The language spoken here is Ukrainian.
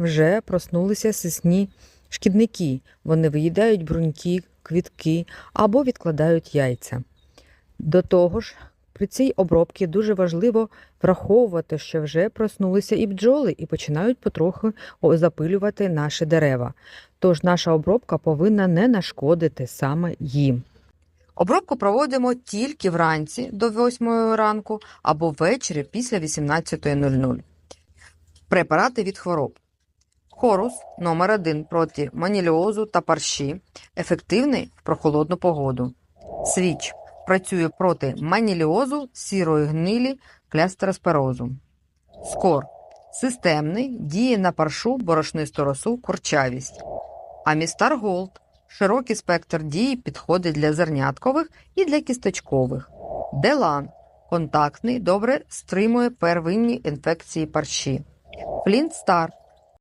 вже проснулися сисні шкідники. Вони виїдають бруньки, квітки або відкладають яйця. До того ж, при цій обробці дуже важливо враховувати, що вже проснулися і бджоли і починають потроху запилювати наші дерева. Тож наша обробка повинна не нашкодити саме їм. Обробку проводимо тільки вранці до 8 ранку або ввечері після 18.00. Препарати від хвороб. Хорус номер 1 проти маніліозу та парші, ефективний в прохолодну погоду. Свіч працює проти маніліозу, сірої гнилі, клястероспорозу. Скор системний, діє на паршу, борошнисту росу, курчавість. Амістар Голд широкий спектр дії підходить для зерняткових і для кісточкових. Делан контактний, добре стримує первинні інфекції парші. Флінт Стар